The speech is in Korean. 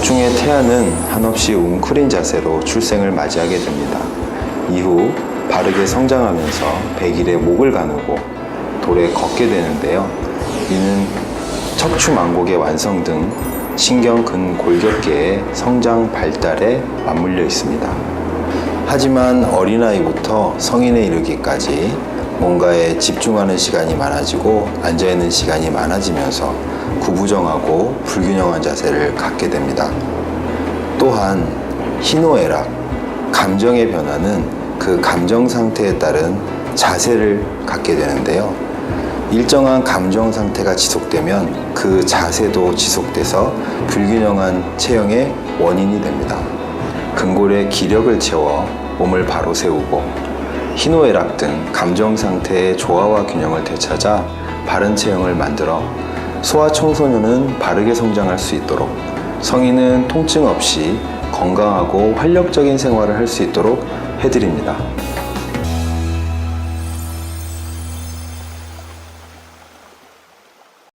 중에 태아는 한없이 웅크린 자세로 출생을 맞이하게 됩니다. 이후 바르게 성장하면서 100일에 목을 가누고 돌에 걷게 되는데요. 이는 척추망곡의 완성 등 신경 근골격계의 성장 발달에 맞물려 있습니다. 하지만 어린아이부터 성인에 이르기까지 뭔가에 집중하는 시간이 많아지고 앉아있는 시간이 많아지면서 구부정하고 불균형한 자세를 갖게 됩니다. 또한 희노애락, 감정의 변화는 그 감정 상태에 따른 자세를 갖게 되는데요. 일정한 감정 상태가 지속되면 그 자세도 지속돼서 불균형한 체형의 원인이 됩니다. 근골에 기력을 채워 몸을 바로 세우고 희노애락 등 감정 상태의 조화와 균형을 되찾아 바른 체형을 만들어 소아 청소년은 바르게 성장할 수 있도록 성인은 통증 없이 건강하고 활력적인 생활을 할 수 있도록 해드립니다.